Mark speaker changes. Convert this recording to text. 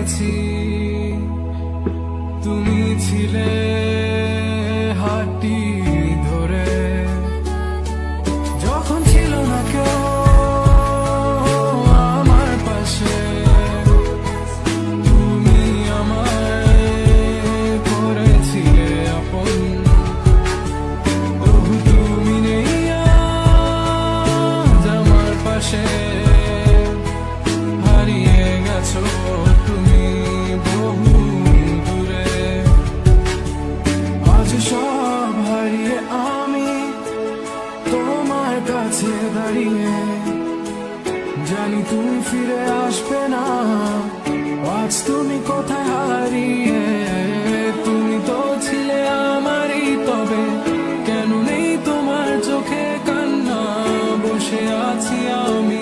Speaker 1: জেনেছি তুমি ছিলে কাছে দাঁড়িয়ে জানি তুমি ফিরে আসবে না। আজ তুমি কোথায় হারিয়ে? তুমি তো ছিলে আমারই, তবে কেন নেই তোমার চোখে কান্না? বসে আছি আমি